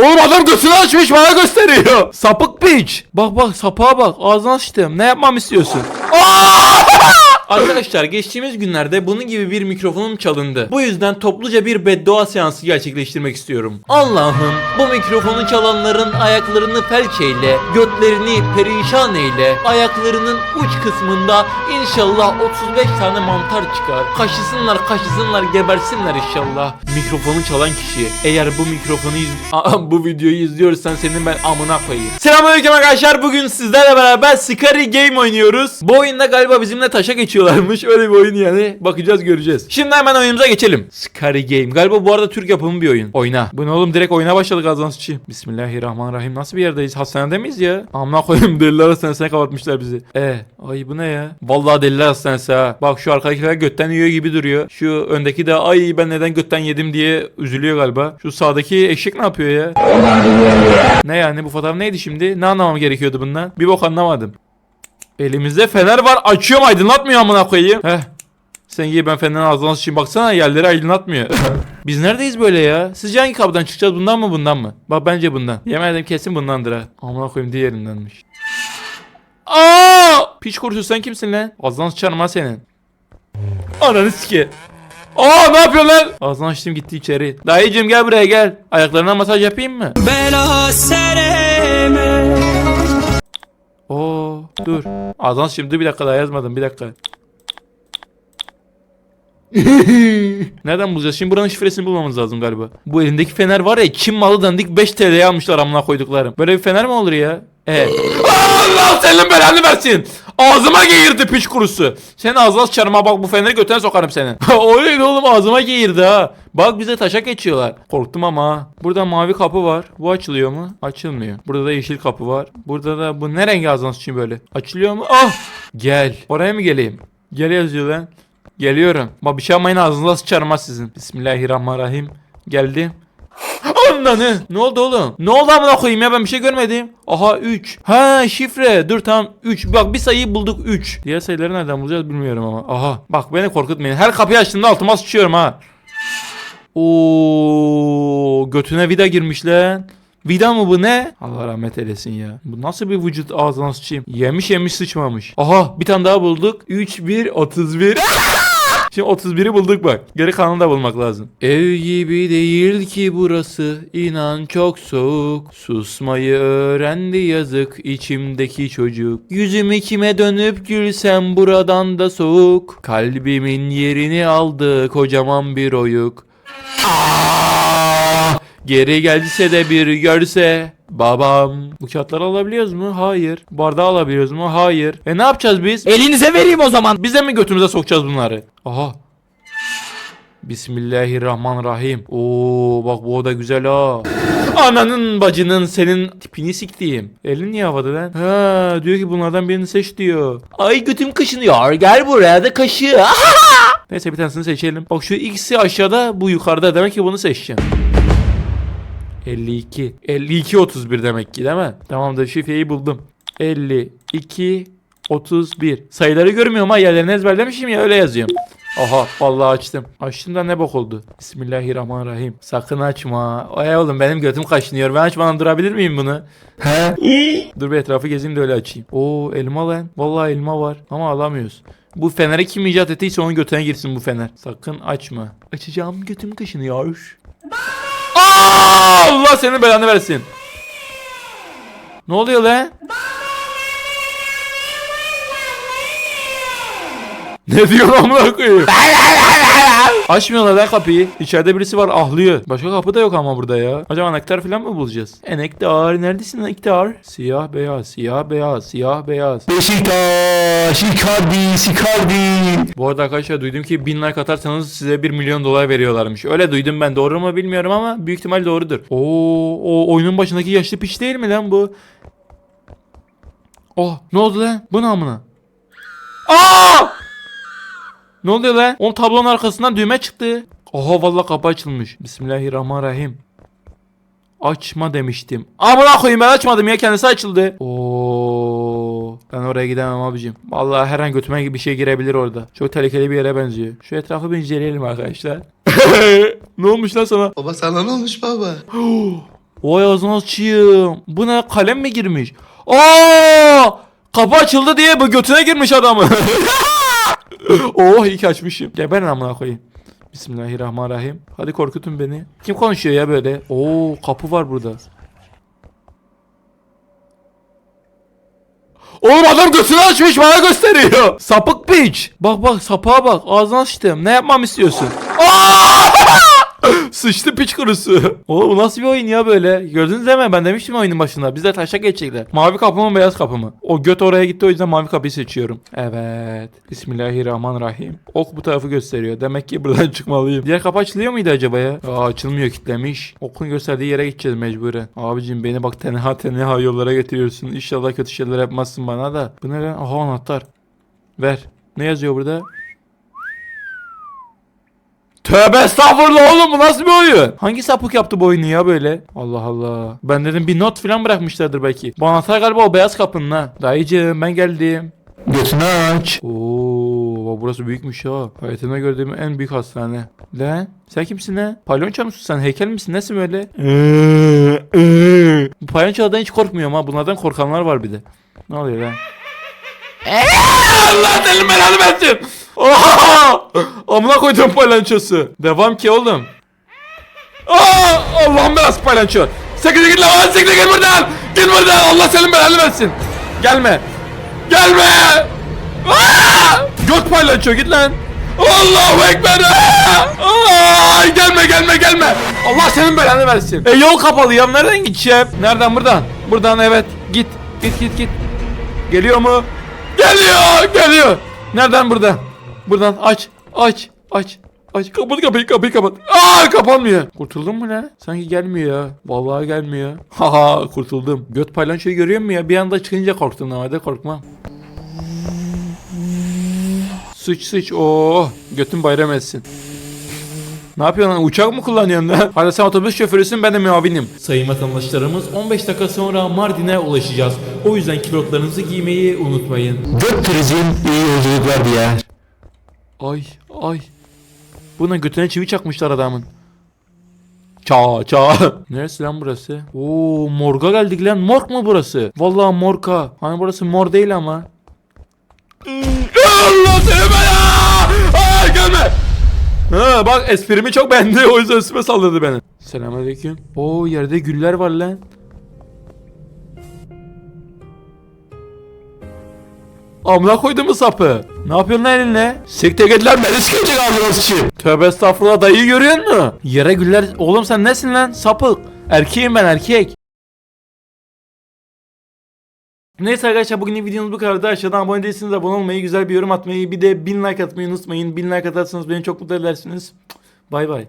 Oğlum adam götünü açmış bana gösteriyor. Sapık piç. Bak bak sapığa bak ağzına açtım. Ne yapmamı istiyorsun? Arkadaşlar geçtiğimiz günlerde bunun gibi bir mikrofonum çalındı. Bu yüzden topluca bir beddua seansı gerçekleştirmek istiyorum. Allah'ım bu mikrofonu çalanların ayaklarını felç eyle, götlerini perişan eyle, ayaklarının uç kısmında inşallah 35 tane mantar çıkar. Kaşısınlar kaşısınlar gebersinler inşallah. Mikrofonu çalan kişi eğer bu mikrofonu iz- bu videoyu izliyorsan senin ben amına koyayım. Selamünaleyküm arkadaşlar bugün sizlerle beraber Scary Game oynuyoruz. Bu oyunda galiba bizimle taşa geçiyorlarmış. Öyle bir oyun yani. Bakacağız göreceğiz. Şimdi hemen oyunumuza geçelim. Scary Game. Galiba bu arada Türk yapımı bir oyun. Oyna. Bu ne oğlum direkt oyuna başladık ağzına sıçayım. Bismillahirrahmanirrahim. Nasıl bir yerdeyiz? Hastanede miyiz ya? Amına koyayım deliler hastanesine kapatmışlar bizi. E, ay bu ne ya? Vallahi deliler hastanesi ha. Bak şu arkadakiler götten yiyor gibi duruyor. Şu öndeki de ay ben neden götten yedim diye üzülüyor galiba. Şu sağdaki eşek ne yapıyor ya? Ne yani bu fotoğraf neydi şimdi? Ne anlamam gerekiyordu bundan? Bir bok anlamadım. Elimizde fener var. Açıyorum aydınlatmıyor amına koyayım. Heh. Sen iyi ben fenerin ağzına sıçayım. Baksana yerleri aydınlatmıyor. Biz neredeyiz böyle ya? Sizce hangi kapıdan çıkacağız? Bundan mı bundan mı? Bak bence bundan. Yemedim kesin bundandır ha. Amına koyayım diğerindenmiş. Aa! Piç kurusu sen kimsin lan? Ağzına sıçarım ha senin. Ananı sike. Aa ne yapıyorsun lan? Ağzını açtım gitti içeri. Dayıcım gel buraya gel. Ayaklarına masaj yapayım mı? bela sereme Oo dur. Açtım dur bir dakika daha yazmadım bir dakika. Nereden bulacağız? Şimdi buranın şifresini bulmamız lazım galiba. Bu elindeki fener var ya Çin malı dandik 5 TL'ye almışlar amına koyduklarım. Böyle bir fener mi olur ya? Evet. Allah senin belanı versin. Ağzıma geğirdi piç kurusu. Senin ağzına sıçarım ha bak bu feneri götüne sokarım senin. o neydi oğlum ağzıma geğirdi ha. Bak bize taşak geçiyorlar. Korktum ama. Burada mavi kapı var. Bu açılıyor mu? Açılmıyor. Burada da yeşil kapı var. Burada da bu ne rengi ağzına sıçayım böyle? Açılıyor mu? Ah! Gel. Oraya mı geleyim? Gel yazıyor lan. Geliyorum. Bak bir şey yapmayın ağzınıza sıçarım ha sizin. Bismillahirrahmanirrahim. Geldim. Ananı. Ne oldu oğlum? Ne oldu amına koyayım ya ben bir şey görmedim. Aha 3. Ha şifre. Dur tamam 3. Bak bir sayıyı bulduk 3. Diğer sayıları nereden bulacağız bilmiyorum ama. Aha. Bak beni korkutmayın. Her kapıyı açtığımda altıma sıçıyorum ha. Oo götüne vida girmiş lan. Vida mı bu ne? Allah rahmet eylesin ya. Bu nasıl bir vücut ağzına sıçayım? Yemiş yemiş sıçmamış. Aha bir tane daha bulduk. 3 1 31. Şimdi 31'i bulduk bak. Geri kalanı da bulmak lazım. Ev gibi değil ki burası. İnan çok soğuk. Susmayı öğrendi yazık içimdeki çocuk. Yüzümü kime dönüp gülsem buradan da soğuk. Kalbimin yerini aldı kocaman bir oyuk. Aa! Geri gelse de bir görse babam. Bu kağıtları alabiliyoruz mu? Hayır. Bardağı alabiliyoruz mu? Hayır. E ne yapacağız biz? Elinize vereyim o zaman Biz de mi götümüze sokacağız bunları? Aha. Bismillahirrahmanirrahim. Oo bak bu oda güzel ha. Ananın bacının senin tipini siktiğim. Elin niye havada lan? Ha diyor ki bunlardan birini seç diyor. Ay götüm kaşınıyor. Gel buraya da kaşı. Neyse bir tanesini seçelim. Bak şu ikisi aşağıda bu yukarıda. Demek ki bunu seçeceğim. 52. 52 31 demek ki değil mi? Tamamdır şifreyi buldum. 52 31. Sayıları görmüyorum ha yerlerini ezberlemişim ya öyle yazıyorum. Aha vallahi açtım. Açtım da ne bok oldu. Bismillahirrahmanirrahim. Sakın açma. Ay oğlum benim götüm kaşınıyor. Ben açmadan durabilir miyim bunu? He? Dur bir etrafı gezeyim de öyle açayım. Oo elma lan. Vallahi elma var ama alamıyoruz. Bu feneri kim icat ettiyse onun götüne girsin bu fener. Sakın açma. Açacağım götüm kaşınıyor. Aa, Allah senin belanı versin. Ne oluyor lan? Ne diyor amına koyayım? Açmıyorlar lan kapıyı. İçeride birisi var ahlıyor. Başka kapı da yok ama burada ya. Acaba nektar falan mı bulacağız? E nektar neredesin nektar? Siyah beyaz, siyah beyaz, siyah beyaz. Beşiktaş Icardi Icardi Bu arada arkadaşlar duydum ki 1000 like atarsanız size 1 milyon dolar veriyorlarmış. Öyle duydum ben doğru mu bilmiyorum ama büyük ihtimal doğrudur. Oo, o oyunun başındaki yaşlı piç değil mi lan bu? Oh ne oldu lan? Bu ne amına? Aa! Ne oluyor lan? O tablonun arkasından düğme çıktı. Oha vallahi kapı açılmış. Bismillahirrahmanirrahim. Açma demiştim. Amına koyayım ben açmadım ya kendisi açıldı. Oo, ben oraya gidemem abicim. Vallahi her an götüme bir şey girebilir orada. Çok tehlikeli bir yere benziyor. Şu etrafı bir inceleyelim arkadaşlar. ne olmuş lan sana? Baba sana ne olmuş baba? Vay ağzına açayım. Bu ne kalem mi girmiş? Aa! Kapı açıldı diye bu götüne girmiş adamı. oh iyi ki açmışım. Geberin amına koyayım. Bismillahirrahmanirrahim. Hadi korkutun beni. Kim konuşuyor ya böyle? Oo kapı var burada. Oğlum adam götünü açmış bana gösteriyor. Sapık piç. Bak bak sapığa bak. Ağzını açtım. Ne yapmam istiyorsun? Aa! Sıçtı piç kurusu. Oğlum bu nasıl bir oyun ya böyle? Gördünüz değil? Ben demiştim oyunun başında. Bizde taşak geçecekler. Mavi kapı mı beyaz kapı mı? O göt oraya gitti o yüzden mavi kapıyı seçiyorum. Evet. Bismillahirrahmanirrahim. Ok bu tarafı gösteriyor. Demek ki buradan çıkmalıyım. Diğer kapı açılıyor muydu acaba ya? Aa açılmıyor kitlemiş. Okun gösterdiği yere gideceğiz mecburen. Abicim beni bak tenha tenha yollara getiriyorsun. İnşallah kötü şeyler yapmazsın bana da. Bu ne lan? Aha anahtar. Ver. Ne yazıyor burada? Tövbe estağfurullah oğlum bu nasıl bir oyun? Hangi sapık yaptı bu oyunu ya böyle? Allah Allah. Ben dedim bir not falan bırakmışlardır belki. Bu anahtar galiba o beyaz kapının ha. Dayıcığım ben geldim. Götünü aç. Oo, burası büyükmüş ha. Hayatımda gördüğüm en büyük hastane. Lan sen kimsin lan? Palyonço musun sen? Heykel misin? Nesin böyle? Bu palyonçolardan hiç korkmuyorum ha. Bunlardan korkanlar var bir de. Ne oluyor lan? Allah senin belanı versin. Oha! Amına koydum palançosu. Devam ki oğlum. Aa! Allah'ım belası palanço. Sekre git lan sekre git buradan. Git buradan Allah senin belanı versin. Gelme. Gelme. Aa! Göt palanço git lan. Allahu Ekber. Aa! Aa! Gelme gelme gelme. Allah senin belanı versin. E yol kapalı ya nereden gideceğim? Nereden buradan? Buradan evet. Git. Git git git. Geliyor mu? Geliyor, geliyor. Nereden buradan? Buradan aç, aç, aç. Aç kapat kapıyı kapıyı kapat. Aa kapanmıyor. Kurtuldun mu lan? Sanki gelmiyor ya. Vallahi gelmiyor. Haha kurtuldum. Göt paylançoyu görüyor musun ya? Bir anda çıkınca korktum normalde korkmam. Sıç sıç. Oo, götün bayram etsin. Ne yapıyorsun lan? Uçak mı kullanıyorsun lan? Hadi sen otobüs şoförüsün ben de muavinim. Sayın vatandaşlarımız 15 dakika sonra Mardin'e ulaşacağız. O yüzden kilotlarınızı giymeyi unutmayın. Göt turizm iyi yolculuklar diye. Ay ay. Buna götüne çivi çakmışlar adamın. Ça ça. Neresi lan burası? Oo morga geldik lan. Morg mu burası? Vallahi morka. Hani burası mor değil ama. Allah seni bela! Ay gelme. Ha bak esprimi çok beğendi o yüzden üstüme saldırdı beni. Selamünaleyküm. Oo yerde güller var lan. Amına koydun mu sapı? Ne yapıyorsun lan elinle? Siktir git lan beni sikecek ağzına sıçayım. Tövbe estağfurullah dayıyı görüyor musun? Yere güller... Oğlum sen nesin lan? Sapık. Erkeğim ben erkek. Neyse arkadaşlar bugünün videomuz bu kadardı. Aşağıdan abone değilseniz abone olmayı, güzel bir yorum atmayı, bir de 1000 like atmayı unutmayın. 1000 like atarsanız beni çok mutlu edersiniz. Bay bay.